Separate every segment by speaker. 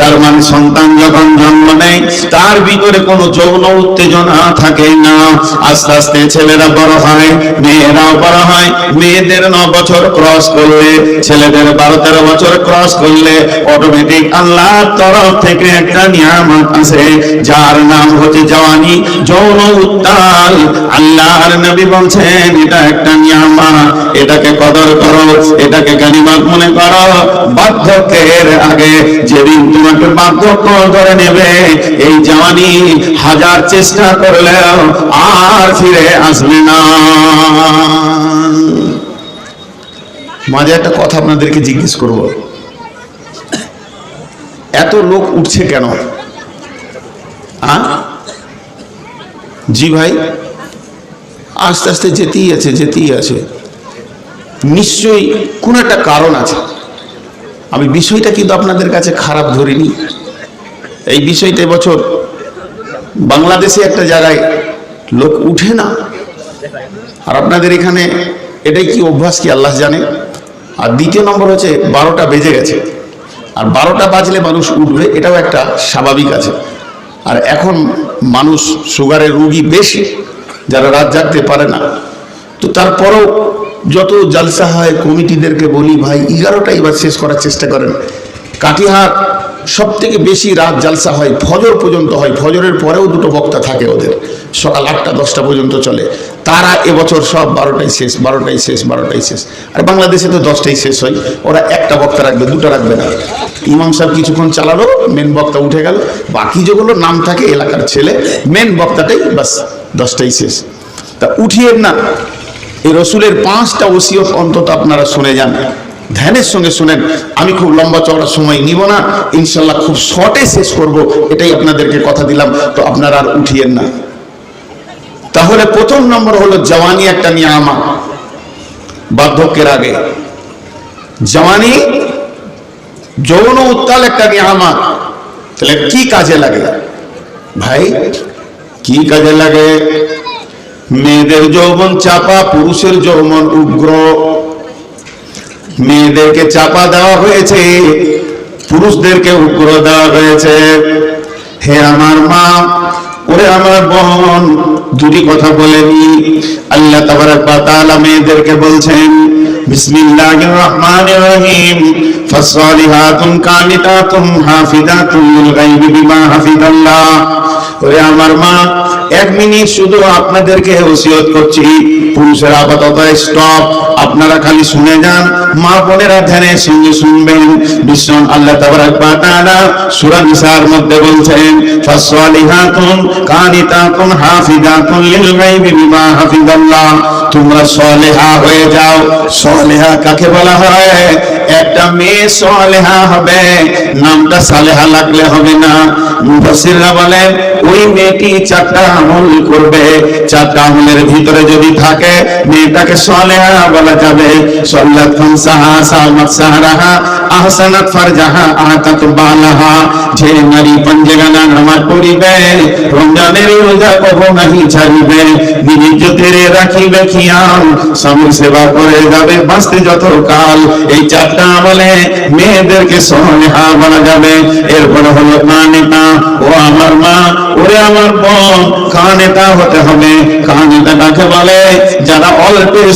Speaker 1: তার মানে সন্তান যখন জন্ম নেয়, তার ভিতরে কোনো যৌন উত্তেজনা থাকে না। আস্তে আস্তে ছেলেরা বড় হয়, মেয়েরাও বড় হয়, মেয়েদের ন বছর ক্রস করলে, ছেলেদের বারো তেরো বছর ক্রস করলে অটোমেটিক আল্লাহর তরফ থেকে একটা নিয়ামত আছে যার নাম হচ্ছে জওয়ানি, যৌন উত্তাল। আল্লাহর নবী বলছেন, এটা একটা নিয়ামত, এটাকে কদর করো, এটাকে গানিমত মনে করো। বার্ধক্যের আগে যেদিন তোমাকে বার্ধক্য ধরে নেবে। এই জওয়ানি হাজার চেষ্টা করলেও আর ফিরে আসবে না। মাঝে একটা কথা আপনাদেরকে জিজ্ঞেস করব। এত লোক উঠছে কেন? জি ভাই? আস্তে আস্তে যেতেই আছে যেতেই আছে। নিশ্চয়ই কোনো একটা কারণ আছে। আমি বিষয়টা কিন্তু আপনাদের কাছে খারাপ ধরিনি। এই বিষয়টা বছর বাংলাদেশে একটা জায়গায় লোক উঠে না। আর আপনাদের এখানে এটাই কি অভ্যাস কি আল্লাহ জানে? আর দ্বিতীয় নম্বর হচ্ছে বারোটা বেজে গেছে। আর বারোটা বাজলে মানুষ উঠবে, এটাও একটা স্বাভাবিক আছে। আর এখন মানুষ সুগারের রুগী বেশি, যারা রাত জাগতে পারে না। তো তারপরেও যত জালসা হয় কমিটিদেরকে বলি, ভাই, এগারোটা এবার শেষ করার চেষ্টা করেন। কাটিহার সব থেকে বেশি রাত জালসা হয়, ফজর পর্যন্ত হয়। ফজরের পরেও দুটো বক্তা থাকে ওদের। সকাল আটটা, দশটা পর্যন্ত চলে। তারা এবছর সব বারোটাই শেষ বারোটাই শেষ বারোটাই শেষ। আর বাংলাদেশে তো দশটাই শেষ হয়। ওরা একটা বক্তা রাখবে, দুটো রাখবে না। ইমাম সাহেব কিছুক্ষণ চালালো মেন বক্তা উঠে গেল। বাকি যেগুলো নাম থাকে, এলাকার ছেলে মেন বক্তাটাই বাস দশটাই শেষ। তা উঠিয়ে না। এই রসুলের পাঁচটা ওসিয়ত অন্তত আপনারা শুনে যান। ধ্যানের সঙ্গে শুনেন, আমি খুব লম্বা চওড়া সময় নিব না ইনশাল্লাহ খুব শর্টে শেষ করব, এটাই আপনাদেরকে কথা দিলাম, তো আপনারা আর উঠিয়েন না। তাহলে প্রথম নম্বর হলো জওয়ানি একটা নিয়ে নিয়ামা, বার্ধক্যের আগে। জওয়ানি, যৌন উত্তাল একটা নিয়ে নিয়ামত তাহলে কি কাজে লাগে? ভাই, কি কাজে লাগে? মেয়েদের যৌবন চাপা, পুরুষের যৌবন উগ্র। মেয়েদেরকে চাপা দেওয়া হয়েছে, পুরুষদেরকে উগ্র দেওয়া হয়েছে। হে আমার মা, ওরে আমার বোন, দুটি কথা বলেনি আল্লাহ তাআলা মেয়েদেরকে বলছেন আমার মা এক মিনিট শুধু আপনাদেরকে ওসিয়ত করছি। পুরুষের আপাতত স্টপ আপনারা খালি শুনে যান। মা বোনেরা ধ্যানের সঙ্গে শুনবেন। বিশ্ব আল্লাহ নিসার মধ্যে বলছেন, ফাসসালিহাতুন হাফিজাতুন লিল গায়বি বিমা হাফিজাল্লাহ। তোমরা সলেহা হয়ে যাও। সলেহা কাকে বলা হয়? একটা মেয়ে সলেহা হবে, নামটা সালেহা লাগলে হবে না। মুফাসসিররা বলেন, ওই মেয়েটি চারটা আমল করবে। চারটা আমলের ভিতরে যদি থাকে, মেয়েটাকে সলেহা বলা যাবে। সল্লাত খামসাহা সামাত সাহারাহা, আহসানাত ফারজাহা, আতাত বালাহা। যে নারী পঞ্জগানা নামাজ পড়িবে রমজানের রোজা কবো নাহি ছাড়িবে? নির্জতেরে রাখিবে খিয়াল স্বামীর সেবা করে যাবে বাঁচতে যত কাল। এই চারটা আমলে মেয়েদেরকে বলা যাবে। এরপরে হলো ও আমার মা, ওরে আমার বোন কানেতা হতে হবে। কানেতা বলে, যারা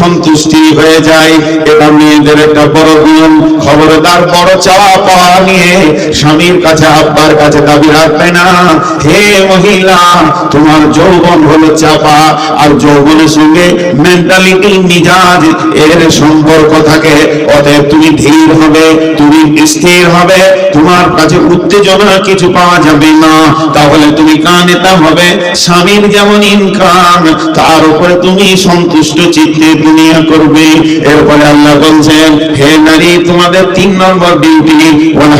Speaker 1: সন্তুষ্টি হয়ে যায় এটা মেয়েদের একটা বড় গুণ। খবরদার, বড় চাওয়া পাওয়া নিয়ে স্বামীর কাছে, আব্বার কাছে দাবি রাখবে না। হে মহিলা তোমার যৌবন হলো চাপা, আর যৌবনের সঙ্গে মেন্টালিটি মিজাজ, এর সম্পর্ক থাকে। অতএব তুমি ধীর হবে, তুমি স্থির হবে, তোমার কাছে উত্তেজনা কিছু পাওয়া যাবে না। তাহলে তুমি কানেতা হবে, স্বামীর যেমন ইনকাম, তার উপরে তুমি সন্তুষ্ট চিত্তে দুনিয়া করবে। এরপরে আল্লাহ বলছেন, হে নারী, তোমাদের তিন নম্বর ডিউটি ওয়াল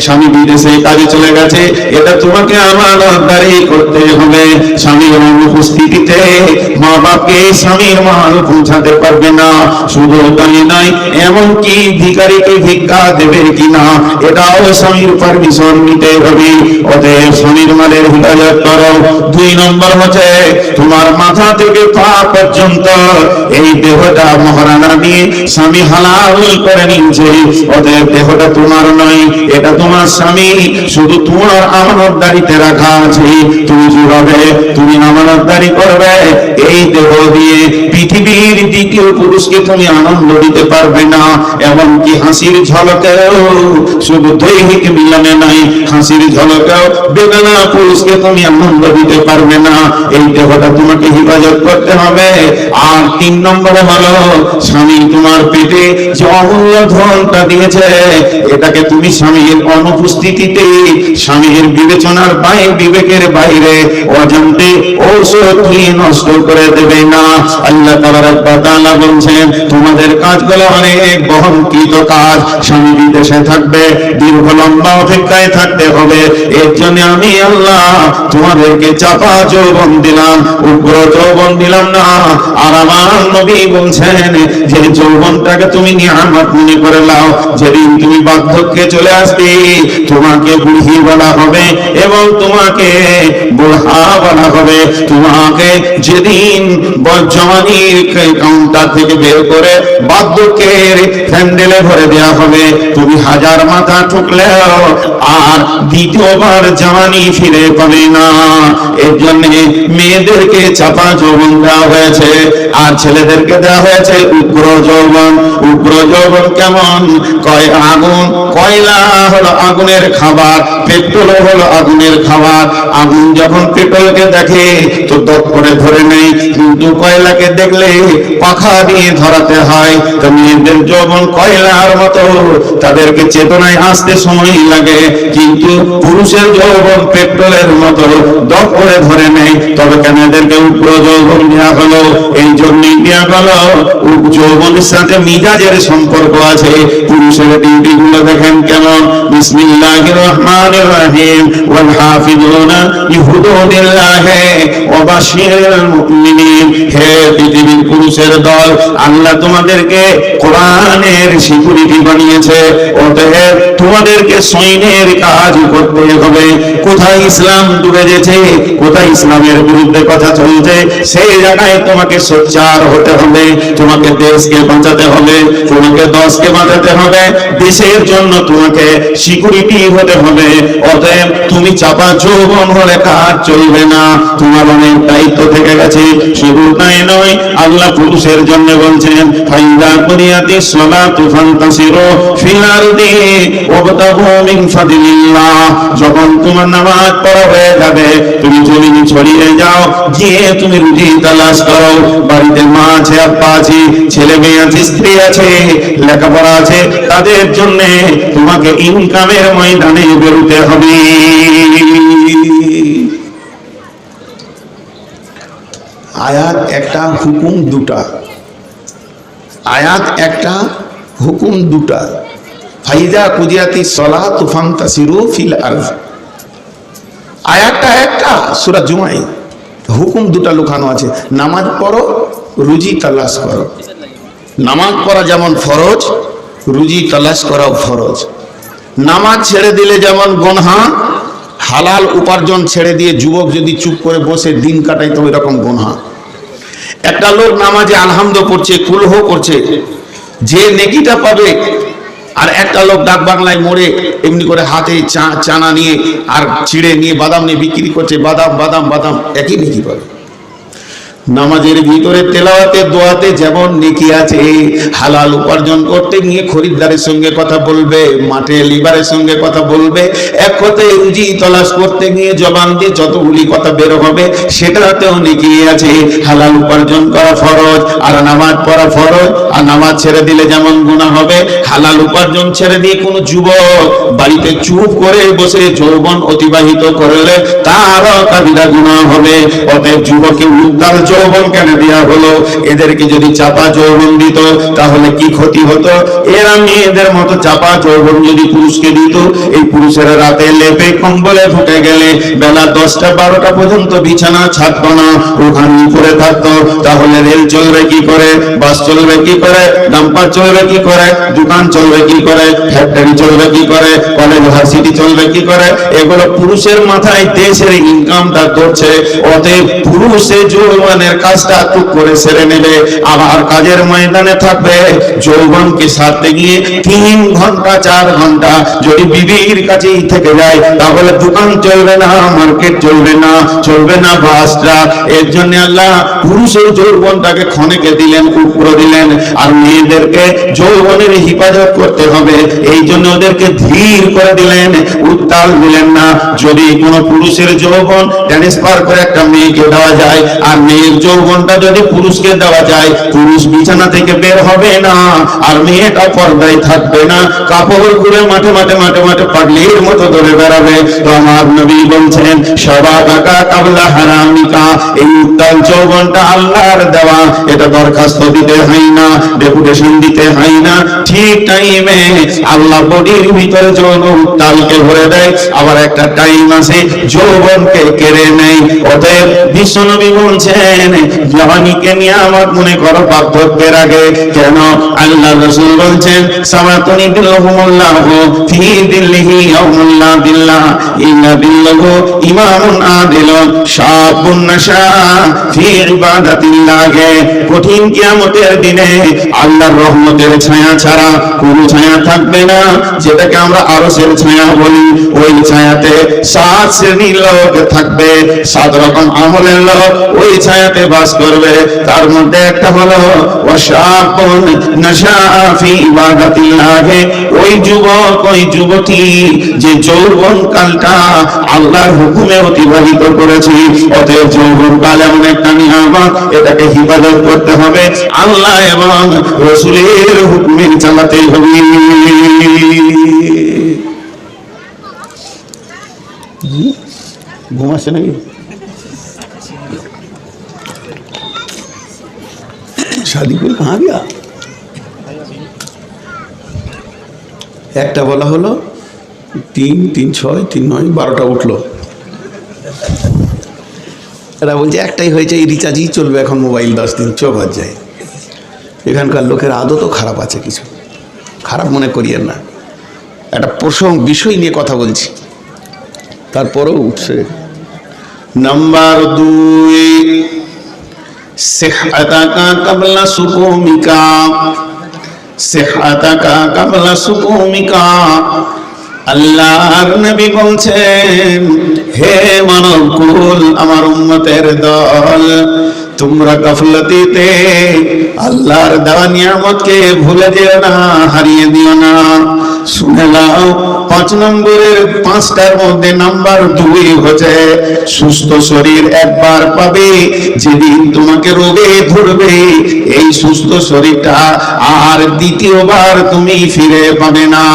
Speaker 1: স্বামী বিদেশে কাজে চলে গেছে। এটা তোমাকে আমানতদারি করতে হবে। স্বামীর অনুপস্থিতিতে মা বাপকে স্বামীর মাল পৌঁছাতে পারবে না। শুধু তাই নয়, এমনকি ভিকারিকে ভিক্ষা দেবে কিনা, এটাও স্বামীর পারমিশন নিতে হবে। অতএব স্বামীর মালের হেফাজত করো। দুই নম্বর হচ্ছে, তোমার মাথা থেকে পা পর্যন্ত এই দেহটা মহারানা দিয়ে স্বামী হালাল করে নিয়েছে। অতএব দেহটা তোমার নয়, এটা তোমার স্বামী। শুধু তোমার আমানতদারিতে রাখা আছে। তুমি যেভাবে, তুমি আমানতদারি করবে, এই দেহ দিয়ে পৃথিবীর দ্বিতীয় পুরুষকে তুমি আনন্দ দিতে পারবে না। এমনকি হাসির ঝলকেও শুধু দৈহিক মিলনে নাই। হাসির ঝলকেও বেদনা পুরুষকে তুমি আনন্দ দিতে পারবে না। এই দেহটা তোমাকে করতে হবে। আর তিন নম্বরে স্বামী তোমার পেটে যে অমূল্য ধনটা দিয়েছে, এটাকে তুমি স্বামীর অনুপস্থিতিতে, স্বামীর বিবেচনার বাইরে বিবেকের বাইরে ঔষধ নষ্ট করে দেবে না। আল্লাহ তাআলা বলছেন, তোমাদের কাজগুলো অনেক বহনকৃত কাজ। স্বামী বিদেশে থাকবে, দীর্ঘ লম্বা অপেক্ষায় থাকতে হবে। এর জন্য আমি আল্লাহ তোমাদেরকে চাপা যৌবন দিলাম, উগ্র যৌবন দিলাম না। আর আমার নবী বলছেন, যে যৌবনটাকে তুমি নিয়ামত মনে করে নাও। যেদিন তুমি বার্ধক্যে চলে আসবে, তোমাকে বুড়ি বলা হবে এবং তোমাকে বুড়া বলা হবে। তোমাকে যেদিন জমানির কাউন্টার থেকে বের করে বার্ধক্যের প্যান্ডেলে ভরে দেওয়া হবে, তুমি হাজার মাথা আর দ্বিতীয়বার জওয়ানি ফিরে পাবে না। এর জন্য মেয়েদেরকে চাপা যৌবন দেওয়া হয়েছে, আর ছেলেদেরকে দেওয়া হয়েছে উগ্র যৌবন। উগ্র যৌবন কেমন? কয় আগুন কয়লা হলো আগুনের খাবার, পেট্রোল হলো আগুনের খাবার। আগুন যখন পেট্রোলকে দেখে, তো দপ করে ধরে নেই কিন্তু কয়লাকে দেখলে পাখা দিয়ে ধরাতে হয়। তো মেয়েদের যৌবন কয়লার মতো, তাদেরকে চেতনায় আসতে সময় লাগে, কিন্তু পুরুষের যৌবন পেট্রোলের মতো দপ করে ধরে নেই। তবে কেন এদেরকে উগ্র যৌবন দেওয়া হলো? এই জন্যই দেওয়া হলো। যৌবনের সাথে মিজাজের সম্পর্ক আছে। পুরুষের ডিউটি গুলো দেখেন কেমন বিসমিল্লাহির রহমানির রহিম। ওয়াল মুমিনিন। হে পৃথিবীর পুরুষের দল, আল্লাহ তোমাদেরকে কোরআনের সিকিউরিটি বানিয়েছে। অতএব তোমাদেরকে সৈন্যের কাজ করতে হবে। কোথায় ইসলাম ডুবে গেছে, কোথায় ইসলামের বিরুদ্ধে কথা চলছে, সেই জায়গায় তোমাকে সোচ্চার হতে হবে, তোমাকে দেশকে বাঁচাতে হবে, তোমাকে দশকে বাঁচাতে হবে, দেশের জন্য তোমাকে সিকিউরিটি হতে হবে। অতএব তুমি চাপা যৌবন হলে কাজ চলবে না। তোমার অনেক দায়িত্ব থেকে গেছে, শুধু তাই নয়, আল্লাহ পুরুষের জন্য বলছেন, ফাইদা কুরিয়াতি সালাতু ফান্তাসিরু ফিল আরদি ওয়াবতাগু মিন ফাদলিল্লাহ যখন তোমার নামাজ পড়া হয়ে যাবে। তুমি জমিন ছড়িয়ে যাও, গিয়ে তুমি রুজি তালাশ করো। বাড়িতে মা আছে, আব্বা আছে, ছেলে মেয়ে আছে, স্ত্রী আছে, লেখাপড়া আছে, তাদের জন্য তোমাকে ইনকামের ময়দানে বেরোতে হবে।
Speaker 2: আয়াত একটা, হুকুম দুটা। আয়াত একটা, হুকুম দুটা। ফাইদা কুদিয়াতি সলা তুফান তাসিরু ফিল আরজ আয়াতটা একটা, সুরা জুমাই। হুকুম দুটা লুকানো আছে। নামাজ পড়ো, রুজি তালাশ করো। নামাজ পড়া যেমন ফরজ, রুজি তালাশ করাও ফরজ। নামাজ ছেড়ে দিলে যেমন গনহা, হালাল উপার্জন ছেড়ে দিয়ে যুবক যদি চুপ করে বসে দিন কাটাই তো ওই রকম গনহা। একটা লোক নামাজে আলহামদ করছে কুলহ করছে, যে নেকিটা পাবে আর একটা লোক ডাক বাংলায় মরে, এমনি করে হাতে চানা নিয়ে আর ছিঁড়ে নিয়ে বাদাম নিয়ে বিক্রি করছে, বাদাম বাদাম বাদাম, একই বিক্রি পাবে নামাজের ভিতরে তেলাওয়াতে, দোয়াতে যেমন নেকি আছে, হালাল উপার্জন করতে গিয়ে খরিদ্দারের সঙ্গে কথা বলবে, মাঠে লিবারের সঙ্গে কথা বলবে, এক কথায় রুজি তলাশ করতে গিয়ে জবান দিয়ে যতগুলি কথা বের হবে, সেটাতেও নেকি আছে। হালাল উপার্জন করা ফরজ, আর নামাজ পড়া ফরজ, আর নামাজ ছেড়ে দিলে যেমন গুণা হবে, হালাল উপার্জন ছেড়ে দিয়ে কোনো যুবক বাড়িতে চুপ করে বসে যৌবন অতিবাহিত করলে তারও কাবিরা গুণা হবে। অতএব যুবকের উদ্ধার যৌবন কেন দেওয়া হলো? এদেরকে যদি চাপা যৌবন দিত, তাহলে কি ক্ষতি হতো? এরা মেয়েদের মতো চাপা যৌবন যদি পুরুষকে দিত, এই পুরুষেরা রাতে লেপে কম্বলে ঢুকে গেলে বেলা দশটা, বারোটা পর্যন্ত বিছানা ছাড়তো না ওখানে পড়ে থাকতো। তাহলে রেল চলবে কি করে? বাস চলবে কি করে? ডাম্পার চলবে কি করে? দোকান চলবে কি করে? ফ্যাক্টরি চলবে কি করে? কলেজ, ভার্সিটি চলবে কি করে? এগুলো পুরুষের মাথায় দেশের ইনকামটা করছে অতএব পুরুষের পুরুষে যৌবনের কাজটা টুক করে সেরে নেবে আবার কাজের ময়দানে থাকবে। যৌবনকে সারতে গিয়ে তিন ঘণ্টা, চার ঘণ্টা যদি বিবির কাছেই থেকে যায়, তাহলে দোকান চলবে না, মার্কেট চলবে না চলবে না বাস ট্রাক এর জন্য আল্লাহ পুরুষের যৌবনটাকে ক্ষণেকে দিলেন, উপরে দিলেন, আর মেয়েদেরকে যৌবনের হিফাজত করতে হবে। এই জন্য ওদেরকে ধীর করে দিলেন, উত্তাল দিলেন না। যদি কোনো পুরুষের যৌবন ট্রান্সফার করে একটা মেয়েকে দেওয়া যায়, আর যৌবনটা যদি পুরুষকে দেওয়া যায়, পুরুষ বিছানা থেকে বের হবে না, আর মেয়েটা পর্দায় থাকবে না। কাপড় ঘুরে মাঠে মাঠে মাঠে মাঠে পাগলির মতো ধরে বেড়াবে। তো নবী বলছেন, সবা কাকা কাবলা হারামিকা। এই উত্তাল যৌবনটা আল্লাহর দেওয়া। এটা দরখাস্ত দিতে হয় না, ডেপুটেশন দিতে হয় না। ঠিক টাইমে আল্লাহ বডির ভিতরে যৌন উত্তালকে ভরে দেয়। আবার একটা টাইম আছে, যৌবনকে কেড়ে নেয়। অতএব বিশ্বনবী বলছেন কঠিন কিয়ামতের দিনে আল্লাহর রহমতের ছায়া ছাড়া কোনো ছায়া থাকবে না। যেটাকে আমরা ছায়া বলি, ওই ছায়াতে সাত শ্রেণির লোক থাকবে, সাত রকম আমলের লোক। ওই ছায়াতে বাস করবে। তার মধ্যে একটা হলো ওয়াশাবুন ওই যুবক, ওই যুবতী যে যৌবন কালটা আল্লাহর হুকুমে অতিবাহিত অতএব যৌবন কাল এমন একটা নিয়ামত, এটাকে হিফাজত করতে হবে। আল্লাহ এবং রসুলের হুকুমে চালাতে হবে। ঘুম নাকি? शादी করে कहाँ गया একটা বলা হলো তিন তিন ছয় তিন নয় বারোটা উঠলো এরা বলছে একটাই হয়েছে এই রিচার্জই চলবে এখন মোবাইল দশ দিন চোখ বাদ যায় এখানকার লোকের আদতও খারাপ আছে কিছু খারাপ মনে করিয়েন না একটা প্রসঙ্গ বিষয় নিয়ে কথা বলছি তারপরেও উঠছে নাম্বার দুই সেহাতাকা কাবলা সুকুমিকা সেহাতাকা কাবলা সুকুমিকা আল্লাহর নবী বলছেন হে মানব কুল আমার উম্মতের দল, তোমরা গাফলতিতে আল্লাহর দেওয়া নিয়ামতকে ভুলে যেও না, হারিয়ে দিও না। শুনে নাও, পাঁচ নম্বরের পাঁচটার মধ্যে নাম্বার দুই হচ্ছে, সুস্থ শরীর একবার পাবে, যেদিন তোমাকে রোগে ধরবে, এই সুস্থ শরীরটা আর দ্বিতীয়বার তুমি ফিরে পাবে না।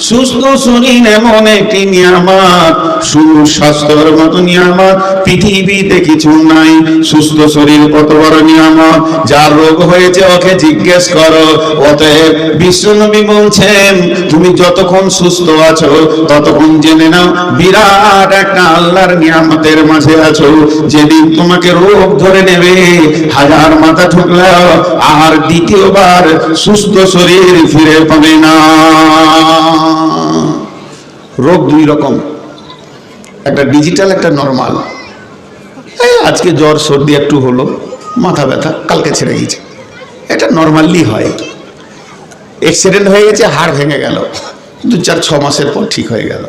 Speaker 2: সুস্থ শরীর এমন একটি নিয়ামত, সুস্বাস্থ্যের মতো নিয়ামত পৃথিবীতে কিছু নাই। সুস্থ শরীর কত বড় নিয়ামত? যার রোগ হয়েছে, ওকে জিজ্ঞেস করো। অতএব বিশ্বনবী বলছেন, তুমি যতক্ষণ সুস্থ আছো, ততক্ষণ জেনে নাও, বিরাট একটা আল্লাহর নিয়ামতের মাঝে আছো। যেদিন তোমাকে রোগ ধরে নেবে, হাজার মাথা ঠুকলেও আর দ্বিতীয়বার সুস্থ শরীর ফিরে পাবে না। রোগ দুই রকম। একটা ডিজিটাল একটা নর্মাল আজকে জ্বর, সর্দি একটু হলো, মাথা ব্যথা, কালকে ছেড়ে গেছে এটা নর্মালি হয়। অ্যাক্সিডেন্ট হয়ে গেছে, হাড় ভেঙে গেল। দু চার ছ মাসের পর ঠিক হয়ে গেল।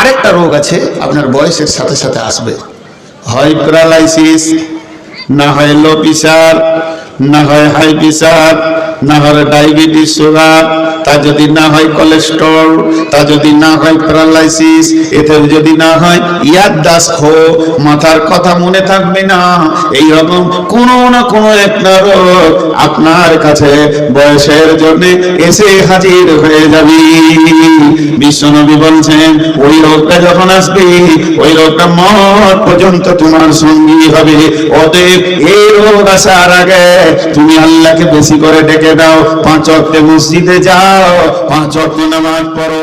Speaker 2: আরেকটা রোগ আছে, আপনার বয়সের সাথে সাথে আসবে।
Speaker 1: হয় প্যারালাইসিস না হয় লো প্রেশার না হয় হাই প্রেশার না হয় ডায়াবেটিস সুগার তা যদি না হয় কোলেস্ট্রল, তা যদি না হয় প্যারালাইসিস এতে যদি না হয় ইয়াদদাস হো, মাথার কথা মনে থাকবে না। এই রকম কোনো না কোনো একটা রোগ আপনার কাছে বয়সের জন্য এসে হাজির হয়ে যাবে। বিশ্বনবী বলছেন, ওই রোগটা যখন আসবে, ওই রোগটা মত পর্যন্ত তোমার সঙ্গী হবে। অতএব এই রোগ আসার আগে তুমি আল্লাহকে বেশি করে ডেকে দাও। পাঁচ অক্টে মসজিদে যাও পাঁচ অর্থ নামাজ পড়ো।